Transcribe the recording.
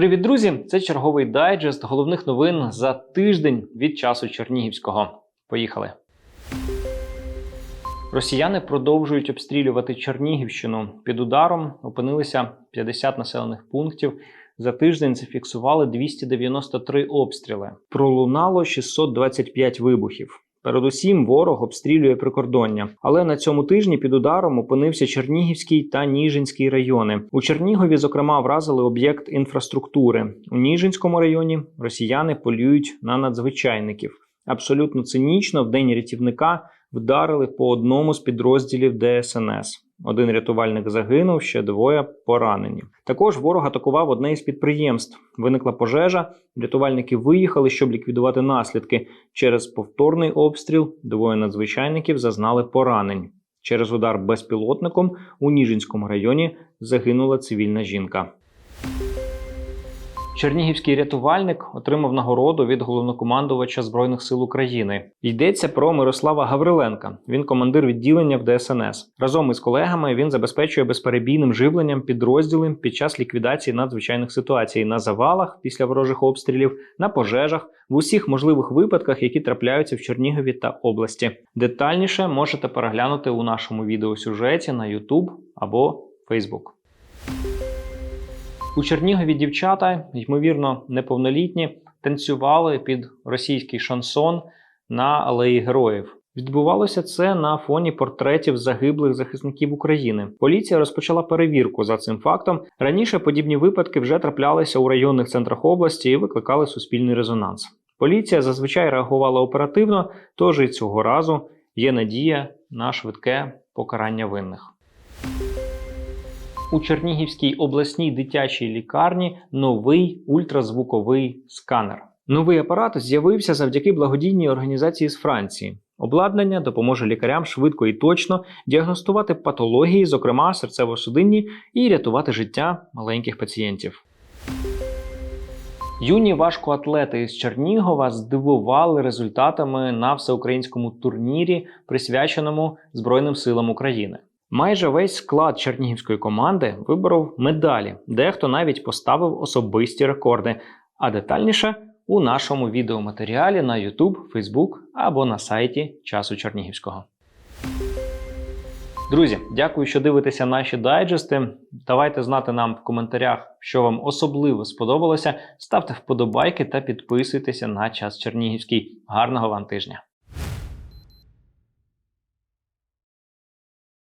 Привіт, друзі! Це черговий дайджест головних новин за тиждень від часу Чернігівського. Поїхали. Росіяни продовжують обстрілювати Чернігівщину. Під ударом опинилися 50 населених пунктів. За тиждень зафіксували 293 обстріли. Пролунало 625 вибухів. Передусім, ворог обстрілює прикордоння, але на цьому тижні під ударом опинився Чернігівський та Ніжинський райони. У Чернігові, зокрема, вразили об'єкт інфраструктури. У Ніжинському районі росіяни полюють на надзвичайників. Абсолютно цинічно в день рятівника вдарили по одному з підрозділів ДСНС. Один рятувальник загинув, ще двоє поранені. Також ворог атакував одне із підприємств. Виникла пожежа. Рятувальники виїхали, щоб ліквідувати наслідки. Через повторний обстріл двоє надзвичайників зазнали поранень. Через удар безпілотником у Ніжинському районі загинула цивільна жінка. Чернігівський рятувальник отримав нагороду від головнокомандувача Збройних сил України. Йдеться про Мирослава Гавриленка. Він командир відділення в ДСНС. Разом із колегами він забезпечує безперебійним живленням підрозділи під час ліквідації надзвичайних ситуацій на завалах після ворожих обстрілів, на пожежах, в усіх можливих випадках, які трапляються в Чернігові та області. Детальніше можете переглянути у нашому відеосюжеті на YouTube або Facebook. У Чернігові дівчата, ймовірно, неповнолітні, танцювали під російський шансон на алеї героїв. Відбувалося це на фоні портретів загиблих захисників України. Поліція розпочала перевірку за цим фактом. Раніше подібні випадки вже траплялися у районних центрах області і викликали суспільний резонанс. Поліція зазвичай реагувала оперативно, тож і цього разу є надія на швидке покарання винних. У Чернігівській обласній дитячій лікарні новий ультразвуковий сканер. Новий апарат з'явився завдяки благодійній організації з Франції. Обладнання допоможе лікарям швидко і точно діагностувати патології, зокрема серцево-судинні, і рятувати життя маленьких пацієнтів. Юні важкоатлети із Чернігова здивували результатами на всеукраїнському турнірі, присвяченому Збройним силам України. Майже весь склад чернігівської команди виборов медалі, дехто навіть поставив особисті рекорди. А детальніше у нашому відеоматеріалі на YouTube, Facebook або на сайті Часу Чернігівського. Друзі, дякую, що дивитеся наші дайджести. Давайте знати нам в коментарях, що вам особливо сподобалося. Ставте вподобайки та підписуйтеся на час Чернігівський. Гарного вам тижня!